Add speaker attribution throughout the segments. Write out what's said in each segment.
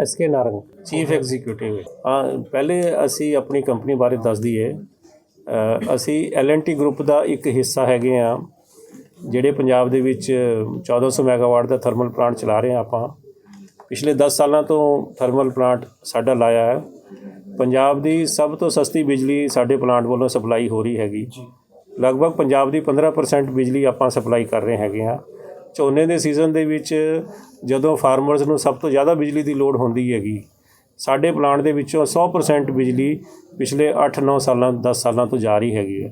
Speaker 1: S K Narang chief executive ਹਾਂ ਪਹਿਲੇ ਅਸੀਂ ਆਪਣੀ ਕੰਪਨੀ ਬਾਰੇ ਦੱਸ ਦਈਏ। ਅਸੀਂ ਐਲਐਨਟੀ ਗਰੁੱਪ ਦਾ ਇੱਕ ਹਿੱਸਾ ਹੈਗੇ ਆ ਜਿਹੜੇ ਪੰਜਾਬ ਦੇ ਵਿੱਚ 1400 ਮੈਗਾਵਾਟ ਦਾ ਥਰਮਲ ਪਲਾਂਟ ਚਲਾ ਰਹੇ ਆ ਆਪਾਂ। ਪਿਛਲੇ 10 ਸਾਲਾਂ ਤੋਂ ਥਰਮਲ ਪਲਾਂਟ ਸਾਡਾ ਲਾਇਆ ਹੈ। ਪੰਜਾਬ ਦੀ ਸਭ ਤੋਂ ਸਸਤੀ ਬਿਜਲੀ ਸਾਡੇ ਪਲਾਂਟ ਵੱਲੋਂ ਸਪਲਾਈ ਹੋ ਰਹੀ ਹੈਗੀ। ਲਗਭਗ ਪੰਜਾਬ ਦੀ 15% ਬਿਜਲੀ ਆਪਾਂ ਸਪਲਾਈ ਕਰ ਰਹੇ ਹੈਗੇ ਆ। ਝੋਨੇ ਦੇ ਸੀਜ਼ਨ ਦੇ ਵਿੱਚ ਜਦੋਂ ਫਾਰਮਰਸ ਨੂੰ ਸਭ ਤੋਂ ਜ਼ਿਆਦਾ ਬਿਜਲੀ ਦੀ ਲੋੜ ਹੁੰਦੀ ਹੈਗੀ, ਸਾਡੇ ਪਲਾਂਟ ਦੇ ਵਿੱਚੋਂ 100% ਬਿਜਲੀ ਪਿਛਲੇ 8-9 ਸਾਲਾਂ 10 ਸਾਲਾਂ ਤੋਂ ਜਾ ਰਹੀ ਹੈਗੀ ਹੈ।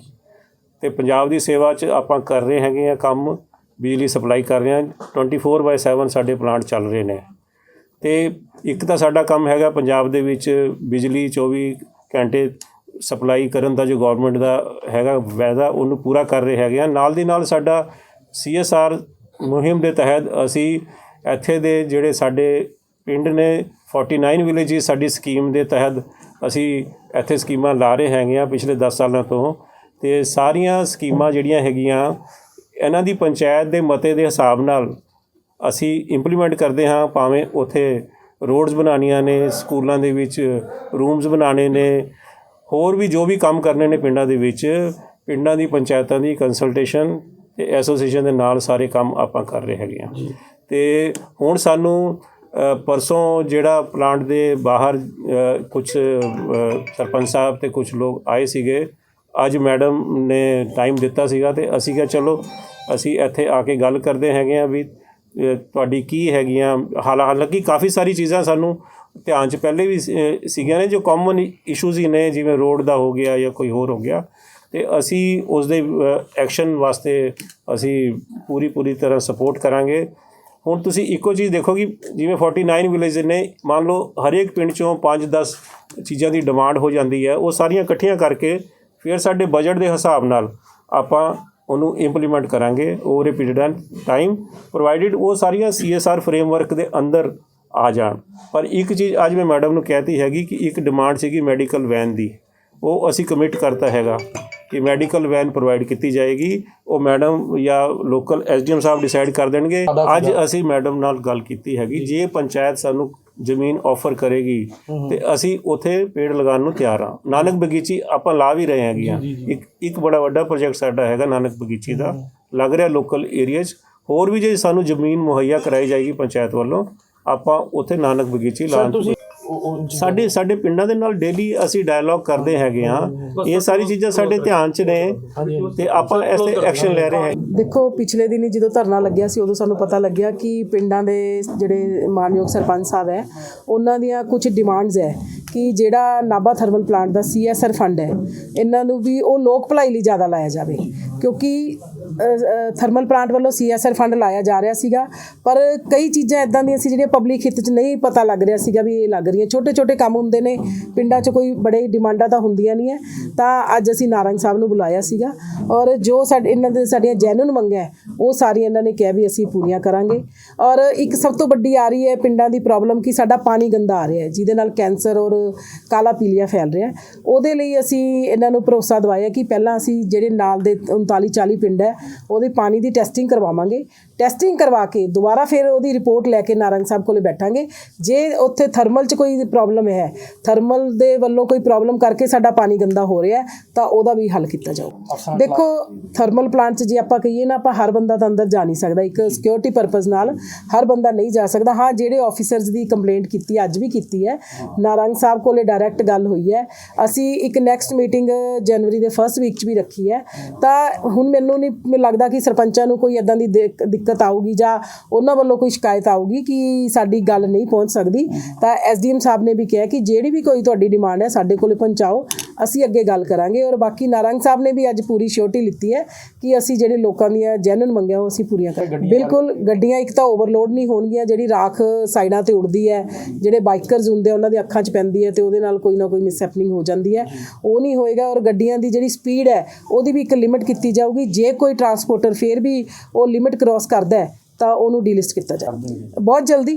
Speaker 1: ਤੇ ਪੰਜਾਬ ਦੀ ਸੇਵਾ 'ਚ ਆਪਾਂ ਕਰ ਰਹੇ ਹੈਗੇ ਆ ਕੰਮ, ਬਿਜਲੀ ਸਪਲਾਈ ਕਰ ਰਹੇ ਹਾਂ 24/7 ਸਾਡੇ ਪਲਾਂਟ ਚੱਲ ਰਹੇ ਨੇ। ਤੇ ਇੱਕ ਤਾਂ ਸਾਡਾ ਕੰਮ ਹੈਗਾ ਪੰਜਾਬ ਦੇ ਵਿੱਚ ਬਿਜਲੀ 24 ਘੰਟੇ ਸਪਲਾਈ ਕਰਨ ਦਾ ਜੋ ਗਵਰਨਮੈਂਟ ਦਾ ਹੈਗਾ ਵਾਅਦਾ, ਉਹਨੂੰ ਪੂਰਾ ਕਰ ਰਹੇ ਹੈਗੇ ਆ ਨਾਲ ਦੀ ਨਾਲ ਸਾਡਾ ਸੀਐਸਆਰ ਮੁਹਿੰਮ ਦੇ ਤਹਿਤ ਅਸੀਂ ਇੱਥੇ ਦੇ ਜਿਹੜੇ ਸਾਡੇ ਪਿੰਡ ਨੇ 49 ਵਿਲੇजेस ਸਾਡੀ ਸਕੀਮ ਦੇ ਤਹਿਤ ਅਸੀਂ ਇੱਥੇ ਸਕੀਮਾਂ ਲਾ ਰਹੇ ਹੈਗੇ ਆ ਪਿਛਲੇ 10 ਸਾਲਾਂ ਤੋਂ ਤੇ ਸਾਰੀਆਂ ਸਕੀਮਾਂ ਜਿਹੜੀਆਂ ਹੈਗੀਆਂ, ਇਹਨਾਂ ਦੀ ਪੰਚਾਇਤ ਦੇ ਮਤੇ ਦੇ ਹਿਸਾਬ ਨਾਲ ਅਸੀਂ ਇੰਪਲੀਮੈਂਟ ਕਰਦੇ ਹਾਂ, ਭਾਵੇਂ ਉਥੇ ਰੋਡਸ ਬਣਾਉਣੀਆਂ ਨੇ, ਸਕੂਲਾਂ ਦੇ ਵਿੱਚ ਰੂਮਸ ਬਣਾਉਣੇ ਨੇ, ਹੋਰ ਵੀ ਜੋ ਵੀ ਕੰਮ ਕਰਨੇ ਨੇ ਪਿੰਡਾਂ ਦੇ ਵਿੱਚ, ਪਿੰਡਾਂ ਦੀ ਪੰਚਾਇਤਾਂ ਦੀ ਕੰਸਲਟੇਸ਼ਨ ਤੇ ਐਸੋਸੀਏਸ਼ਨ ਦੇ ਨਾਲ ਸਾਰੇ ਕੰਮ ਆਪਾਂ ਕਰ ਰਹੇ ਹੈਗੇ ਹਾਂ ਤੇ ਹੁਣ ਸਾਨੂੰ ਪਰਸੋਂ ਜਿਹੜਾ ਪਲਾਂਟ ਦੇ ਬਾਹਰ ਕੁਝ ਸਰਪੰਚ ਸਾਹਿਬ ਤੇ ਕੁਝ ਲੋਕ ਆਏ ਸੀਗੇ ਅੱਜ ਮੈਡਮ ਨੇ ਟਾਈਮ ਦਿੱਤਾ ਸੀਗਾ ਤੇ ਅਸੀਂ ਕਿਹਾ ਚਲੋ ਅਸੀਂ ਇੱਥੇ ਆ ਕੇ ਗੱਲ ਕਰਦੇ ਹੈਗੇ ਆ ਵੀ ਤੁਹਾਡੀ ਕੀ ਹੈਗੀਆਂ ਹਾਲਾ- ਹਾਲਾਂਕਿ ਕਾਫੀ ਸਾਰੀ ਚੀਜ਼ਾਂ ਸਾਨੂੰ ਧਿਆਨ 'ਚ ਪਹਿਲੇ ਵੀ ਸੀਗੀਆਂ ਨੇ ਜੋ ਕਾਮਨ ਇਸ਼ੂਜ਼ ਹੀ ਨੇ ਜਿਵੇਂ ਰੋਡ ਦਾ ਹੋ ਗਿਆ ਜਾਂ ਕੋਈ ਹੋਰ ਹੋ ਗਿਆ। ਤੇ ਅਸੀਂ ਉਸ ਦੇ ਐਕਸ਼ਨ ਵਾਸਤੇ ਅਸੀਂ ਪੂਰੀ ਪੂਰੀ ਤਰ੍ਹਾਂ ਸਪੋਰਟ ਕਰਾਂਗੇ। ਹੁਣ ਤੁਸੀਂ ਇੱਕੋ ਚੀਜ਼ ਦੇਖੋ ਕਿ ਜਿਵੇਂ 49 ਵਿਲੇਜ ਨੇ, ਮੰਨ ਲਓ ਹਰੇਕ ਪਿੰਡ ਚੋਂ 5-10 ਚੀਜ਼ਾਂ ਦੀ ਡਿਮਾਂਡ ਹੋ ਜਾਂਦੀ ਹੈ, ਉਹ ਸਾਰੀਆਂ ਇਕੱਠੀਆਂ ਕਰਕੇ ਫਿਰ ਸਾਡੇ ਬਜਟ ਦੇ ਹਿਸਾਬ ਨਾਲ ਆਪਾਂ ਉਹਨੂੰ ਇੰਪਲੀਮੈਂਟ ਕਰਾਂਗੇ over a period time provided ਉਹ ਸਾਰੀਆਂ ਸੀਐਸਆਰ ਫਰੇਮਵਰਕ ਦੇ ਅੰਦਰ ਆ ਜਾਣ। ਪਰ ਇੱਕ ਚੀਜ਼ ਅੱਜ ਮੈਂ ਮੈਡਮ ਨੂੰ ਕਹਿਤੀ ਹੈਗੀ ਕਿ ਇੱਕ ਡਿਮਾਂਡ ਸੀਗੀ ਮੈਡੀਕਲ ਵੈਨ ਦੀ, ਉਹ ਅਸੀਂ ਕਮਿਟ ਕਰਤਾ ਹੈਗਾ। ਕਿ ਮੈਡੀਕਲ ਵੈਨ ਪ੍ਰੋਵਾਈਡ ਕੀਤੀ ਜਾਏਗੀ ਉਹ ਮੈਡਮ ਜਾਂ ਲੋਕਲ ਐਸਡੀਐਮ ਸਾਹਿਬ ਡਿਸਾਈਡ ਕਰ ਦੇਣਗੇ। ਅੱਜ ਅਸੀਂ ਮੈਡਮ ਨਾਲ ਗੱਲ ਕੀਤੀ ਹੈਗੀ ਜੇ। ਪੰਚਾਇਤ ਸਾਨੂੰ ਜ਼ਮੀਨ ਆਫਰ ਕਰੇਗੀ ਤੇ ਅਸੀਂ ਉਥੇ ਪੇੜ ਲਗਾਉਣ ਨੂੰ ਤਿਆਰ ਹਾਂ। ਨਾਨਕ ਬਗੀਚੀ ਆਪਾਂ ਲਾ ਵੀ ਰਹੇ ਆ। ਇੱਕ ਇੱਕ ਬੜਾ ਵੱਡਾ ਪ੍ਰੋਜੈਕਟ ਸਾਡਾ ਹੈਗਾ ਨਾਨਕ ਬਗੀਚੀ ਦਾ। ਲੱਗ ਰਿਹਾ ਲੋਕਲ ਏਰੀਆ 'ਚ ਹੋਰ ਵੀ ਜੇ ਸਾਨੂੰ ਜ਼ਮੀਨ ਮੁਹੱਈਆ ਕਰਾਈ ਜਾਏਗੀ ਪੰਚਾਇਤ ਵੱਲੋਂ ਆਪਾਂ ਉਥੇ ਨਾਨਕ ਬਗੀਚੀ ਲਾਉਣ ਸਾਡੇ ਸਾਡੇ ਪਿੰਡਾਂ ਦੇ ਨਾਲ ਡੇਲੀ ਅਸੀਂ ਡਾਇਲੌਗ ਕਰਦੇ ਹੈਗੇ ਆ ਇਹ ਸਾਰੀ ਚੀਜ਼ਾਂ ਸਾਡੇ ਧਿਆਨ 'ਚ ਨੇ ਤੇ ਆਪਾਂ ਇਸ ਤੇ ਐਕਸ਼ਨ ਲੈ ਰਹੇ ਹਾਂ
Speaker 2: ਦੇਖੋ ਪਿਛਲੇ ਦਿਨੀ ਜਦੋਂ ਧਰਨਾ ਲੱਗਿਆ ਸੀ ਉਦੋਂ ਸਾਨੂੰ ਪਤਾ ਲੱਗਿਆ ਕਿ ਪਿੰਡਾਂ ਦੇ ਜਿਹੜੇ ਮਾਨਯੋਗ ਸਰਪੰਚ ਸਾਹਿਬ ਹੈ ਉਹਨਾਂ ਦੀਆਂ ਕੁਝ ਡਿਮਾਂਡਸ ਹੈ ਕਿ ਜਿਹੜਾ ਨਾਭਾ ਥਰਮਲ ਪਲਾਂਟ ਦਾ ਸੀਐਸਆਰ ਫੰਡ ਹੈ ਇਹਨਾਂ ਨੂੰ ਵੀ ਉਹ ਲੋਕ ਭਲਾਈ ਲਈ ਜ਼ਿਆਦਾ ਲਾਇਆ ਜਾਵੇ। ਕਿਉਂਕਿ ਥਰਮਲ ਪਲਾਂਟ ਵੱਲੋਂ ਸੀਐਸਆਰ ਫੰਡ ਲਾਇਆ ਜਾ ਰਿਹਾ ਸੀਗਾ। ਪਰ ਕਈ ਚੀਜ਼ਾਂ ਇਦਾਂ ਦੀਆਂ ਸੀ ਜਿਹੜੀਆਂ ਪਬਲਿਕ ਹਿੱਤ 'ਚ ਨਹੀਂ ਪਤਾ ਲੱਗ ਰਿਹਾ ਸੀਗਾ ਵੀ ਇਹ ਲੱਗ ਰਹੀਆਂ। ਛੋਟੇ ਛੋਟੇ ਕੰਮ ਹੁੰਦੇ ਨੇ, ਪਿੰਡਾਂ 'ਚ ਕੋਈ ਬੜੇ ਡਿਮਾਂਡਾਂ ਤਾਂ ਹੁੰਦੀਆਂ ਨਹੀਂ ਹੈ ਤਾਂ ਅੱਜ ਅਸੀਂ ਨਾਰੰਗ ਸਾਹਿਬ ਨੂੰ ਬੁਲਾਇਆ ਸੀਗਾ ਔਰ ਜੋ ਸਾਡੇ, ਇਹਨਾਂ ਦੇ ਸਾਡੀਆਂ ਜੈਨੂਨ ਮੰਗਾਂ ਉਹ ਸਾਰੀਆਂ ਇਹਨਾਂ ਨੇ ਕਿਹਾ ਵੀ ਅਸੀਂ ਪੂਰੀਆਂ ਕਰਾਂਗੇ। ਔਰ ਇੱਕ ਸਭ ਤੋਂ ਵੱਡੀ ਆ ਰਹੀ ਹੈ ਪਿੰਡਾਂ ਦੀ ਪ੍ਰੋਬਲਮ ਕਿ ਸਾਡਾ ਪਾਣੀ ਗੰਦਾ ਆ ਰਿਹਾ ਹੈ ਜਿਹਦੇ ਨਾਲ ਕੈਂਸਰ ਔਰ ਕਾਲਾ ਪੀਲੀਆ ਫੈਲ ਰਿਹਾ ਉਹਦੇ ਲਈ ਅਸੀਂ ਇਹਨਾਂ ਨੂੰ ਭਰੋਸਾ ਦਵਾਇਆ ਕਿ ਪਹਿਲਾਂ ਅਸੀਂ ਜਿਹੜੇ ਨਾਲ ਦੇ 39 40 ਪਿੰਡ ਹੈ ਉਹਦੇ ਪਾਣੀ ਦੀ ਟੈਸਟਿੰਗ ਕਰਵਾਵਾਂਗੇ। ਟੈਸਟਿੰਗ ਕਰਵਾ ਕੇ ਦੁਬਾਰਾ ਫਿਰ ਉਹਦੀ ਰਿਪੋਰਟ ਲੈ ਕੇ ਨਾਰੰਗ ਸਾਹਿਬ ਕੋਲੇ ਬੈਠਾਂਗੇ। ਜੇ ਉੱਥੇ ਥਰਮਲ 'ਚ ਕੋਈ ਪ੍ਰੋਬਲਮ ਹੈ ਥਰਮਲ ਦੇ ਵੱਲੋਂ ਕੋਈ ਪ੍ਰੋਬਲਮ ਕਰਕੇ ਸਾਡਾ ਪਾਣੀ ਗੰਦਾ ਹੋ ਰਿਹਾ ਤਾਂ ਉਹਦਾ ਵੀ ਹੱਲ ਕੀਤਾ ਜਾਊ। ਦੇਖੋ ਥਰਮਲ ਪਲਾਂਟ 'ਚ ਜੇ ਆਪਾਂ ਕਹੀਏ ਨਾ ਆਪਾਂ ਹਰ ਬੰਦਾ ਤਾਂ ਅੰਦਰ ਜਾ ਨਹੀਂ ਸਕਦਾ ਇੱਕ ਸਿਕਿਉਰਿਟੀ ਪਰਪਸ ਨਾਲ ਹਰ ਬੰਦਾ ਨਹੀਂ ਜਾ ਸਕਦਾ। ਹਾਂ ਜਿਹੜੇ ਆਫੀਸਰਸ ਦੀ ਕੰਪਲੇਂਟ ਕੀਤੀ ਅੱਜ ਵੀ ਕੀਤੀ ਹੈ ਨਾਰੰਗ ਸਾਹਿਬ ਕੋਲੇ ਡਾਇਰੈਕਟ ਗੱਲ ਹੋਈ ਹੈ। ਅਸੀਂ ਇੱਕ ਨੈਕਸਟ ਮੀਟਿੰਗ ਜਨਵਰੀ ਦੇ ਫਰਸਟ ਵੀਕ 'ਚ ਵੀ ਰੱਖੀ ਹੈ। ਤਾਂ ਹੁਣ ਮੈਨੂੰ ਨਹੀਂ ਮੈਨੂੰ ਲੱਗਦਾ ਕਿ ਸਰਪੰਚਾਂ ਨੂੰ ਕੋਈ ਇਦਾਂ ਦੀ, ਦਿੱਕਤ ਆਊਗੀ ਜਾਂ ਉਹਨਾਂ ਵੱਲੋਂ ਕੋਈ ਸ਼ਿਕਾਇਤ ਆਊਗੀ ਕਿ ਸਾਡੀ ਗੱਲ ਨਹੀਂ ਪਹੁੰਚ ਸਕਦੀ, ਤਾਂ ਐਸਡੀਐਮ ਸਾਹਿਬ ਨੇ ਵੀ ਕਿਹਾ ਕਿ ਜਿਹੜੀ ਵੀ ਕੋਈ ਤੁਹਾਡੀ ਡਿਮਾਂਡ ਹੈ ਸਾਡੇ ਕੋਲੇ ਪਹੁੰਚਾਓ। ਅਸੀਂ ਅੱਗੇ ਗੱਲ ਕਰਾਂਗੇ ਔਰ ਬਾਕੀ ਨਾਰੰਗ ਸਾਹਿਬ ਨੇ ਵੀ ਅੱਜ ਪੂਰੀ ਸ਼ੋਰਟੀ ਲਿੱਤੀ ਹੈ ਕਿ ਅਸੀਂ ਜਿਹੜੇ ਲੋਕਾਂ ਦੀਆਂ ਜੈਨੂਨ ਮੰਗਿਆ ਉਹ ਅਸੀਂ ਪੂਰੀਆਂ ਕਰਾਂਗੇ। ਬਿਲਕੁਲ ਗੱਡੀਆਂ ਇੱਕ ਤਾਂ ਓਵਰਲੋਡ ਨਹੀਂ ਹੋਣਗੀਆਂ ਜਿਹੜੀ ਰਾਖ ਸਾਈਡਾਂ ਤੇ ਉੱਡਦੀ ਹੈ ਜਿਹੜੇ ਬਾਈਕਰਸ ਹੁੰਦੇ ਉਹਨਾਂ ਦੀ ਅੱਖਾਂ 'ਚ ਪੈਂਦੀ ਹੈ ਤੇ ਉਹਦੇ ਨਾਲ ਕੋਈ ਨਾ ਕੋਈ ਮਿਸਹੈਪਨਿੰਗ ਹੋ ਜਾਂਦੀ ਹੈ। ਉਹ ਨਹੀਂ ਹੋਏਗਾ ਔਰ ਗੱਡੀਆਂ ਦੀ ਜਿਹੜੀ ਸਪੀਡ ਹੈ ਉਹਦੀ ਵੀ ਇੱਕ ਲਿਮਿਟ ਕੀਤੀ ਜਾਊਗੀ। ਜੇ ਕੋਈ ਟਰਾਂਸਪੋਰਟਰ ਫੇਰ ਵੀ ਉਹ ਲਿਮਿਟ ਕ੍ਰਾਸ ਕਰਦਾ ਹੈ ਤਾਂ ਉਹਨੂੰ ਡੀਲਿਸਟ ਕੀਤਾ ਜਾਵੇ ਬਹੁਤ ਜਲਦੀ।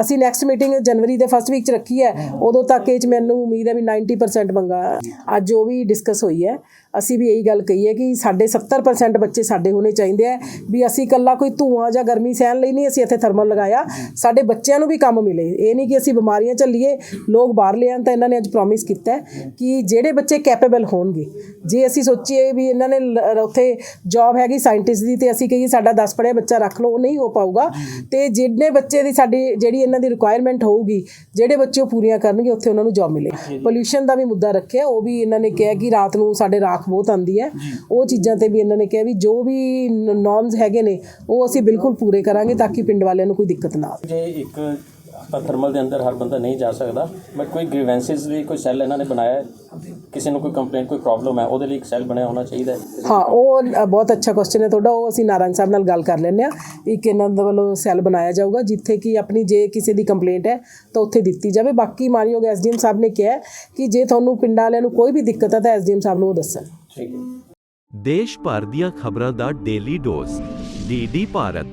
Speaker 2: ਅਸੀਂ ਨੈਕਸਟ ਮੀਟਿੰਗ ਜਨਵਰੀ ਦੇ ਫਸਟ ਵੀਕ ਚ ਰੱਖੀ ਹੈ। ਉਦੋਂ ਤੱਕ ਇਹ ਚ ਮੈਨੂੰ ਉਮੀਦ ਹੈ ਵੀ 90% ਮੰਗਾ। ਅੱਜ ਜੋ ਵੀ ਡਿਸਕਸ ਹੋਈ ਹੈ। ਅਸੀਂ ਵੀ ਇਹੀ ਗੱਲ ਕਹੀ ਹੈ ਕਿ ਸਾਡੇ 70% ਬੱਚੇ ਸਾਡੇ ਹੋਣੇ ਚਾਹੀਦੇ ਆ ਵੀ ਅਸੀਂ ਇਕੱਲਾ ਕੋਈ ਧੂਆਂ ਜਾਂ ਗਰਮੀ ਸਹਿਣ ਲਈ ਨਹੀਂ ਅਸੀਂ ਇੱਥੇ ਥਰਮਲ ਲਗਾਇਆ। ਸਾਡੇ ਬੱਚਿਆਂ ਨੂੰ ਵੀ ਕੰਮ ਮਿਲੇ। ਇਹ ਨਹੀਂ ਕਿ ਅਸੀਂ ਬਿਮਾਰੀਆਂ ਝੱਲੀਏ ਲੋਕ ਬਾਹਰ ਲਿਆਉਣ ਤਾਂ ਇਹਨਾਂ ਨੇ ਅੱਜ ਪ੍ਰੋਮਿਸ ਕੀਤਾ ਕਿ ਜਿਹੜੇ ਬੱਚੇ ਕੈਪੇਬਲ ਹੋਣਗੇ। ਜੇ ਅਸੀਂ ਸੋਚੀਏ ਵੀ ਇਹਨਾਂ ਨੇ ਉੱਥੇ ਜੌਬ ਹੈਗੀ ਸਾਇੰਟਿਸਟ ਦੀ ਤੇ ਅਸੀਂ ਕਹੀਏ ਸਾਡਾ 10 ਪੜ੍ਹਿਆ ਬੱਚਾ ਰੱਖ ਲਓ ਉਹ ਨਹੀਂ ਹੋ ਪਾਊਗਾ ਤੇ ਜਿੰਨੇ ਬੱਚੇ ਦੀ ਸਾਡੀ ਜਿਹੜੀ ਇਹਨਾਂ ਦੀ ਰਿਕੁਆਇਰਮੈਂਟ ਹੋਊਗੀ ਜਿਹੜੇ ਬੱਚੇ ਉਹ ਪੂਰੀਆਂ ਕਰਨਗੇ ਉੱਥੇ ਉਹਨਾਂ ਨੂੰ ਜੌਬ ਮਿਲੇ ਪੋਲਿਊਸ਼ਨ ਦਾ ਵੀ ਮੁੱਦਾ ਰੱਖਿਆ ਉਹ ਵੀ ਇਹਨਾਂ ਨੇ ਕਿਹਾ ਕਿ ਰਾਤ ਨੂੰ ਸਾਡੇ ਰਾਖ ਬਹੁਤ ਆਉਂਦੀ ਹੈ। ਉਹ ਚੀਜ਼ਾਂ ਤੇ ਵੀ ਇਹਨਾਂ ਨੇ ਕਿਹਾ ਵੀ ਜੋ ਵੀ ਨੋਰਮਸ ਹੈਗੇ ਨੇ ਉਹ ਅਸੀਂ ਬਿਲਕੁਲ ਪੂਰੇ ਕਰਾਂਗੇ ਤਾਂ ਕਿ ਪਿੰਡ ਵਾਲਿਆਂ ਨੂੰ ਕੋਈ ਦਿੱਕਤ ਨਾ ਆਵੇ।
Speaker 3: ਜੇ ਇੱਕ ਆਪਾਂ ਥਰਮਲ ਦੇ ਅੰਦਰ ਹਰ ਬੰਦਾ ਨਹੀਂ ਜਾ ਸਕਦਾ। ਬਟ ਕੋਈ ਗ੍ਰੀਵੈਂਸਿਸ ਲਈ ਕੋਈ ਸੈੱਲ ਇਹਨਾਂ ਨੇ ਬਣਾਇਆ ਕਿਸੇ ਨੂੰ ਕੋਈ ਕੰਪਲੇਂਟ ਕੋਈ ਪ੍ਰੋਬਲਮ ਹੈ ਉਹਦੇ ਲਈ ਇੱਕ ਸੈੱਲ ਬਣਿਆ ਹੋਣਾ ਚਾਹੀਦਾ ਹੈ?
Speaker 2: ਹਾਂ ਉਹ ਬਹੁਤ ਅੱਛਾ ਕੁਐਸਚਨ ਹੈ ਤੁਹਾਡਾ। ਉਹ ਅਸੀਂ ਨਾਰਾਇਣ ਸਾਹਿਬ ਨਾਲ ਗੱਲ ਕਰ ਲੈਂਦੇ ਆ ਇੱਕ ਇਹਨਾਂ ਦੇ ਵੱਲੋਂ ਸੈੱਲ ਬਣਾਇਆ ਜਾਊਗਾ ਜਿੱਥੇ ਕਿ ਆਪਣੀ ਜੇ ਕਿਸੇ ਦੀ ਕੰਪਲੇਂਟ ਹੈ ਤਾਂ ਉੱਥੇ ਦਿੱਤੀ ਜਾਵੇ। ਬਾਕੀ ਮਾਨਯੋਗ ਐਸਡੀਐਮ ਸਾਹਿਬ ਨੇ ਕਿਹਾ ਕਿ ਜੇ ਤੁਹਾਨੂੰ ਪਿੰਡਾਂ ਵਾਲਿਆਂ ਨੂੰ ਕੋਈ ਵੀ ਦਿੱਕਤ ਹੈ ਤਾਂ ਐਸਡੀਐਮ ਸਾਹਿਬ ਨੂੰ ਉਹ ਦੱਸਣ।
Speaker 3: ਠੀਕ ਹੈ।
Speaker 4: ਦੇਸ਼ ਭਰ ਦੀਆਂ ਖਬਰਾਂ ਦਾ ਡੇਲੀ ਡੋਜ਼ ਡੀਡੀ ਭਾਰਤ।